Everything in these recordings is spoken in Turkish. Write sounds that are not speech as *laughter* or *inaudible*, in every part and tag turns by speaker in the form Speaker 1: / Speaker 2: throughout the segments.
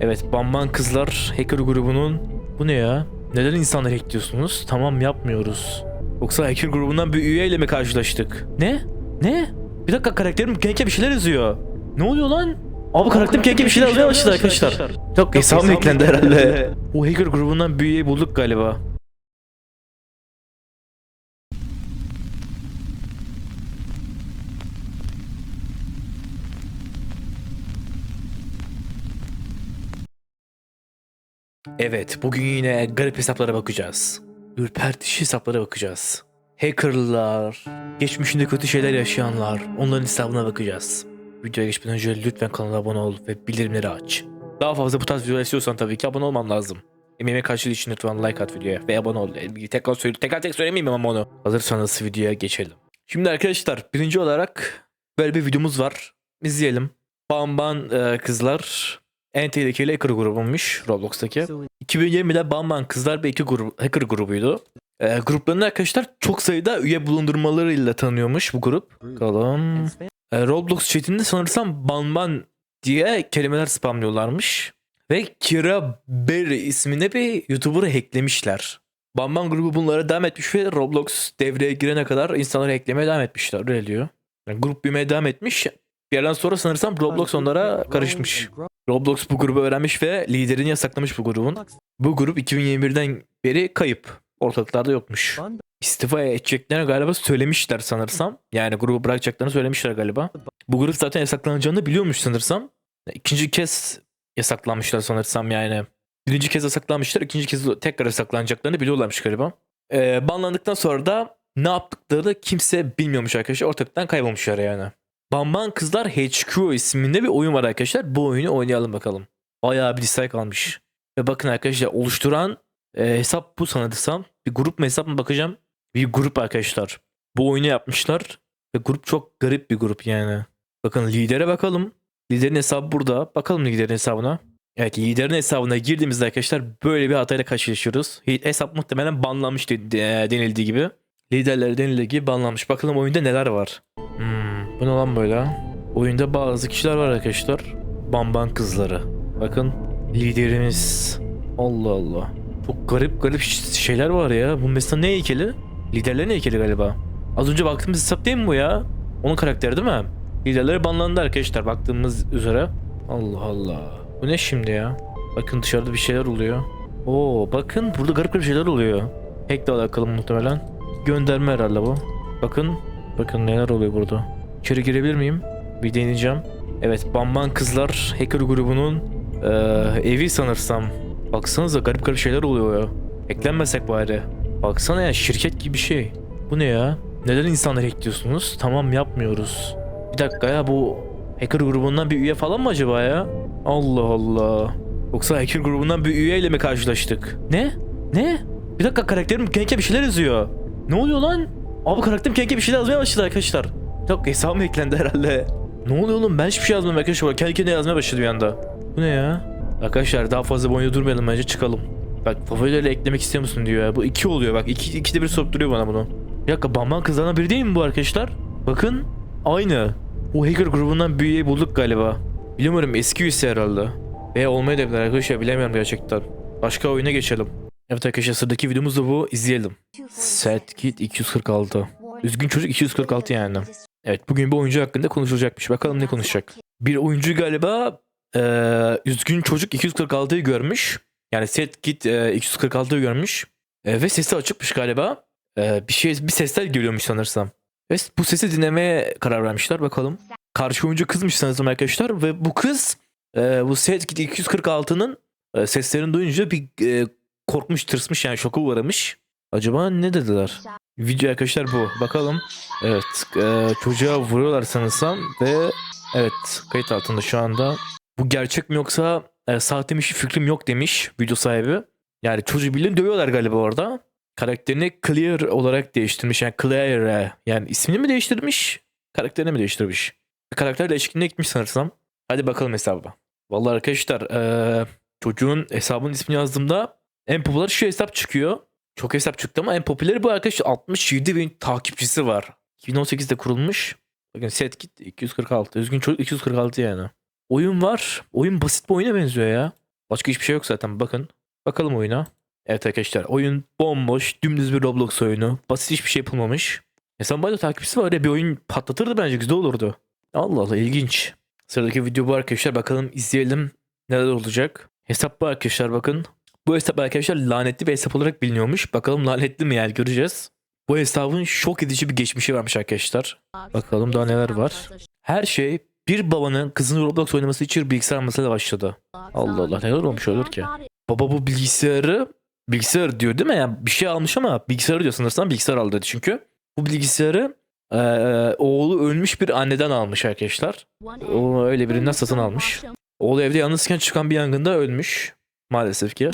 Speaker 1: Evet Bamban Kızlar Hacker grubunun bu ne ya? Neden insanları hackliyorsunuz? Tamam yapmıyoruz. Yoksa hacker grubundan bir üyeyle mi karşılaştık? Ne? Ne? Bir dakika karakterim kenke bir şeyler yazıyor. Ne oluyor lan? Abi karakterim kenke bir şeyler yazmaya başladı arkadaşlar. Yok hesabım eklendi herhalde. O hacker grubundan bir üyeyi bulduk galiba. Evet, bugün yine garip hesaplara bakacağız. Ürpertici hesaplara bakacağız. Hackerlar, geçmişinde kötü şeyler yaşayanlar, onların hesabına bakacağız. Videoya geçmeden önce lütfen kanala abone ol ve bildirimleri aç. Daha fazla bu tarz videolar istiyorsan tabii ki abone olman lazım. Emeğime karşılığı için lütfen like at videoya ve abone ol. E, Tekrar, söyle, tekrar tek söylemeyeyim ama onu. Hazırsanız videoya geçelim. Şimdi arkadaşlar birinci olarak böyle bir videomuz var. İzleyelim. Bamban e, kızlar en tehlikeli hacker grubuymuş Roblox'taki. 2020'de Bamban Kızlar bir iki grup, hacker grubuydu. E, gruplarında arkadaşlar çok sayıda üye bulundurmalarıyla tanınıyormuş bu grup. Bakalım. E, Roblox chatinde sanırsam Banban diye kelimeler spamlıyorlarmış. Ve Kira Berry isminde bir YouTuber'ı hacklemişler. Banban grubu bunlara devam etmiş ve Roblox devreye girene kadar insanları hacklemeye devam etmişler. Öyle diyor. Yani grup büyümeye devam etmiş. Bir yerden sonra sanırsam Roblox onlara karışmış. Roblox bu grubu öğrenmiş ve liderini yasaklamış bu grubun. Bu grup 2021'den beri kayıp. Ortalıklarda yokmuş. İstifa edeceklerini galiba söylemişler sanırsam. Yani grubu bırakacaklarını söylemişler galiba. Bu grup zaten yasaklanacağını biliyormuş sanırsam. İkinci kez yasaklanmışlar sanırsam yani. Birinci kez yasaklanmışlar, ikinci kez tekrar yasaklanacaklarını biliyorlarmış galiba. Ee, banlandıktan sonra da ne yaptıklarını kimse bilmiyormuş arkadaşlar. Ortalıktan kaybolmuşlar yani. Bamban Kızlar HQ isminde bir oyun var arkadaşlar. Bu oyunu oynayalım bakalım. Bayağı bir dislike almış. Ve bakın arkadaşlar oluşturan e, hesap bu sanırsam. Bir grup mu hesap mı bakacağım. Bir grup arkadaşlar. Bu oyunu yapmışlar. Ve grup çok garip bir grup yani. Bakın lidere bakalım. Liderin hesabı burada. Bakalım liderin hesabına. Evet liderin hesabına girdiğimizde arkadaşlar böyle bir hatayla karşılaşıyoruz. Hesap muhtemelen banlanmış de- de- denildiği gibi. Liderler denildiği gibi banlanmış. Bakalım oyunda neler var. Hmm, bu ne lan böyle? Oyunda bazı kişiler var arkadaşlar. Bamban kızları. Bakın liderimiz. Allah Allah. Çok garip garip şeyler var ya. Bu mesela ne heykeli? Liderlerin heykeli galiba. Az önce baktığımız hesap değil mi bu ya? Onun karakteri değil mi? Liderleri banlandı arkadaşlar baktığımız üzere. Allah Allah. Bu ne şimdi ya? Bakın dışarıda bir şeyler oluyor. Oo bakın burada garip garip şeyler oluyor. Hack'le alakalı muhtemelen. Gönderme herhalde bu. Bakın. Bakın neler oluyor burada. İçeri girebilir miyim? Bir deneyeceğim. Evet Bamban Kızlar Hacker grubunun eee, evi sanırsam. Baksanıza garip garip şeyler oluyor ya. Eklenmesek bari. Baksana ya şirket gibi bir şey. Bu ne ya? Neden insanları hackliyorsunuz? Tamam yapmıyoruz. Bir dakika ya bu hacker grubundan bir üye falan mı acaba ya? Allah Allah. Yoksa hacker grubundan bir üyeyle mi karşılaştık? Ne? Ne? Bir dakika karakterim kenke bir şeyler yazıyor. Ne oluyor lan? Abi karakterim kenke bir şeyler yazmaya başladı arkadaşlar. Yok hesabım eklendi herhalde. Ne oluyor oğlum ben hiçbir şey yazmıyorum arkadaşlar. Kendi kendine yazmaya başladı bir anda. Bu ne ya? Arkadaşlar daha fazla bu oyunda durmayalım bence çıkalım. Bak favorileri eklemek istiyor musun diyor ya. Bu iki oluyor bak. İki, ikide bir sorup duruyor bana bunu. Bir dakika Bamban kızlardan biri değil mi bu arkadaşlar? Bakın aynı. O hacker grubundan üyeyi bulduk galiba. Bilmiyorum eski üyesi herhalde. Veya olmaya da arkadaşlar bilemiyorum gerçekten. Başka oyuna geçelim. Evet arkadaşlar sıradaki videomuz da bu. izleyelim. Set Kit 246. Üzgün çocuk 246 yani. Evet bugün bir oyuncu hakkında konuşulacakmış. Bakalım ne konuşacak. Bir oyuncu galiba eee üzgün çocuk 246'yı görmüş. Yani Set Kit eee, 246'yı görmüş. Eee, ve sesi açıkmış galiba. Eee, bir şey bir sesler geliyormuş sanırsam. Ve bu sesi dinlemeye karar vermişler bakalım. Karşı oyuncu kızmış sanırsam arkadaşlar ve bu kız eee, bu Set Kit 246'nın eee, seslerini duyunca bir eee, korkmuş tırsmış yani şoka uğramış. Acaba ne dediler? Video arkadaşlar bu. Bakalım. Evet. eee, çocuğa vuruyorlar sanırsam ve evet kayıt altında şu anda. Bu gerçek mi yoksa e, sahte mi hiç fikrim yok demiş video sahibi. Yani çocuğu bildiğin dövüyorlar galiba orada. Karakterini Clear olarak değiştirmiş. Yani Claire yani ismini mi değiştirmiş? Karakterini mi değiştirmiş? Karakter değişikliğine gitmiş sanırsam. Hadi bakalım hesaba. Vallahi arkadaşlar eee, çocuğun hesabının ismini yazdığımda en popüler şu hesap çıkıyor. Çok hesap çıktı ama en popüleri bu arkadaş 67 bin takipçisi var. 2018'de kurulmuş. Bakın setkit 246. Üzgün çocuk 246 yani. Oyun var. Oyun basit bir oyuna benziyor ya. Başka hiçbir şey yok zaten bakın. Bakalım oyuna. Evet arkadaşlar oyun bomboş dümdüz bir Roblox oyunu. Basit hiçbir şey yapılmamış. Hesabın bayağı takipçisi var ya bir oyun patlatırdı bence güzel olurdu. Allah Allah ilginç. Sıradaki video bu arkadaşlar bakalım izleyelim neler olacak. Hesap bu arkadaşlar bakın. Bu hesap arkadaşlar lanetli bir hesap olarak biliniyormuş. Bakalım lanetli mi yani göreceğiz. Bu hesabın şok edici bir geçmişi varmış arkadaşlar. Bakalım daha neler var. Her şey bir babanın kızının Roblox oynaması için bilgisayar almasıyla başladı. Allah Allah neler olmuş olur ki? Baba bu bilgisayarı bilgisayar diyor değil mi? Yani bir şey almış ama bilgisayarı diyor sanırsam bilgisayar aldı dedi çünkü. Bu bilgisayarı eee, oğlu ölmüş bir anneden almış arkadaşlar. O öyle birinden satın almış. Oğlu evde yalnızken çıkan bir yangında ölmüş. Maalesef ki.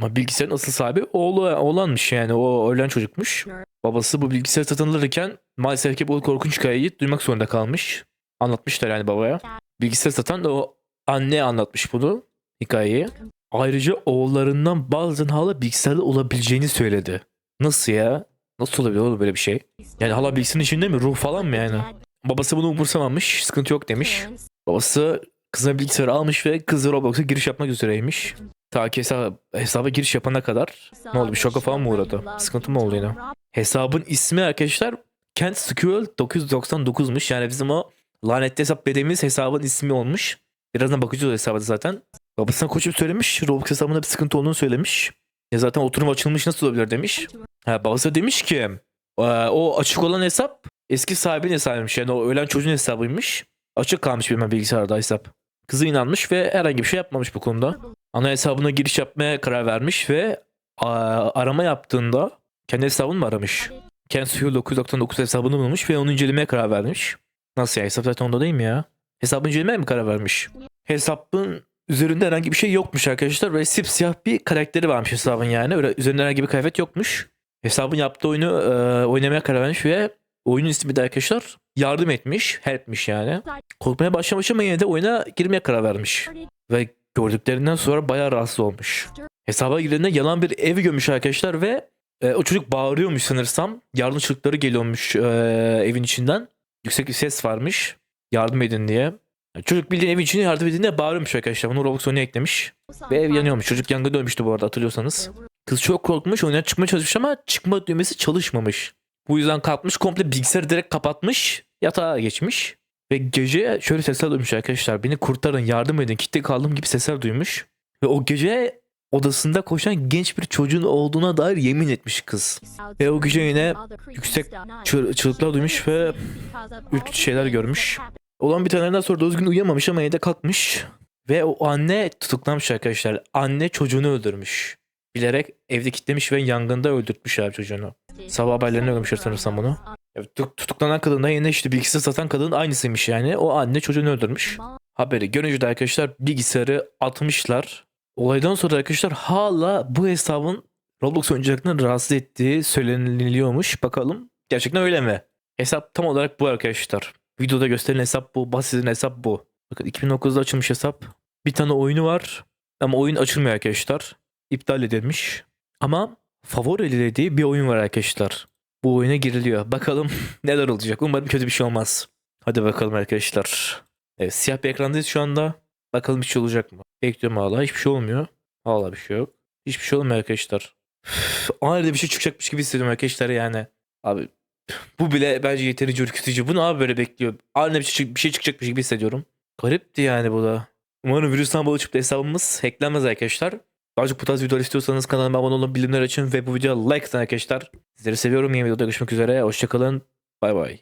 Speaker 1: Ama bilgisayarın asıl sahibi oğlu oğlanmış yani o ölen çocukmuş. Babası bu bilgisayar satın alırken maalesef ki bu korkunç hikayeyi duymak zorunda kalmış. Anlatmışlar yani babaya. Bilgisayar satan o anne anlatmış bunu hikayeyi. Ayrıca oğullarından bazen hala bilgisayarda olabileceğini söyledi. Nasıl ya? Nasıl olabilir oğlum böyle bir şey? Yani hala bilgisayarın içinde mi? Ruh falan mı yani? Babası bunu umursamamış. Sıkıntı yok demiş. Babası kızına bilgisayarı almış ve kızı Roblox'a giriş yapmak üzereymiş. Ta ki hesaba, hesaba giriş yapana kadar
Speaker 2: Ne oldu bir şoka falan mı uğradı?
Speaker 1: Sıkıntı mı oldu yine? hesabın ismi arkadaşlar Kent Squirrel 999'muş. Yani bizim o lanetli hesap dediğimiz hesabın ismi olmuş. Birazdan bakacağız o hesaba zaten. Babasına koşup söylemiş. Roblox hesabında bir sıkıntı olduğunu söylemiş. Ya zaten oturum açılmış nasıl olabilir demiş. Ha, babası demiş ki "Ee, o açık olan hesap eski sahibinin hesabıymış. Yani o ölen çocuğun hesabıymış. Açık kalmış benim bilgisayarda hesap. Kızı inanmış ve herhangi bir şey yapmamış bu konuda. Ana hesabına giriş yapmaya karar vermiş ve arama yaptığında kendi hesabını mı aramış? Kent Suyu 999 hesabını bulmuş ve onu incelemeye karar vermiş. Nasıl ya? Hesap zaten onda değil mi ya? Hesabı incelemeye mi karar vermiş? Hesabın üzerinde herhangi bir şey yokmuş arkadaşlar ve sipsiyah bir karakteri varmış hesabın yani. Öyle üzerinde herhangi bir kıyafet yokmuş. Hesabın yaptığı oyunu e, oynamaya karar vermiş ve oyunun ismi de arkadaşlar yardım etmiş, helpmiş yani. Korkmaya başlamış ama yine de oyuna girmeye karar vermiş. Ve gördüklerinden sonra bayağı rahatsız olmuş. Hesaba girdiğinde yalan bir ev gömmüş arkadaşlar ve e, o çocuk bağırıyormuş sanırsam. Yardım çığlıkları geliyormuş e, evin içinden. Yüksek bir ses varmış. Yardım edin diye. Çocuk bildiğin evin içinde yardım edin diye bağırıyormuş arkadaşlar. Bunu Roblox oyuna eklemiş. Ve ev yanıyormuş. Çocuk yangına dönmüştü bu arada hatırlıyorsanız. Kız çok korkmuş. Oyundan çıkmaya çalışmış ama çıkma düğmesi çalışmamış. Bu yüzden kalkmış komple bilgisayarı direkt kapatmış. Yatağa geçmiş. Ve gece şöyle sesler duymuş arkadaşlar. Beni kurtarın yardım edin. Kitle kaldım gibi sesler duymuş. Ve o gece odasında koşan genç bir çocuğun olduğuna dair yemin etmiş kız.
Speaker 2: Ve o gece yine yüksek
Speaker 1: Çığ- çığlıklar duymuş ve ürkütücü şeyler görmüş. Olan bir taneden sonra doğru düzgün uyuyamamış ama yine de kalkmış. Ve o anne tutuklanmış arkadaşlar. Anne çocuğunu öldürmüş. Bilerek evde kilitlemiş ve yangında öldürtmüş abi çocuğunu. Sabah haberlerine görmüşler sanırsam bunu. Tutuklanan kadın da yine işte bilgisayar satan kadının aynısıymış yani. O anne çocuğunu öldürmüş. Haberi görünce de arkadaşlar bilgisayarı atmışlar. Olaydan sonra arkadaşlar hala bu hesabın Roblox oyuncaklarını rahatsız ettiği söyleniliyormuş. Bakalım gerçekten öyle mi? Hesap tam olarak bu arkadaşlar. Videoda gösterilen hesap bu. Bahsedilen hesap bu. Bakın 2009'da açılmış hesap. Bir tane oyunu var. Ama oyun açılmıyor arkadaşlar. İptal edilmiş. Ama favorili diye bir oyun var arkadaşlar. Bu oyuna giriliyor. Bakalım *laughs* neler olacak. Umarım kötü bir şey olmaz. Hadi bakalım arkadaşlar. Evet siyah bir ekrandayız şu anda. Bakalım bir şey olacak mı? Bekliyorum hala. Hiçbir şey olmuyor. Hala bir şey yok. Hiçbir şey olmuyor arkadaşlar. Aniden bir şey çıkacakmış gibi hissediyorum arkadaşlar yani. Abi bu bile bence yeterince ürkütücü. Bu ne abi böyle bekliyor? Aniden bir şey, bir şey çıkacakmış gibi hissediyorum. Garipti yani bu da. Umarım virüsten bol çıktı hesabımız hacklenmez arkadaşlar. Daha bu tarz videolar istiyorsanız kanalıma abone olun, bilimler için ve bu videoya like atın arkadaşlar. Sizleri seviyorum. Yeni videoda görüşmek üzere. Hoşçakalın. Bay bay.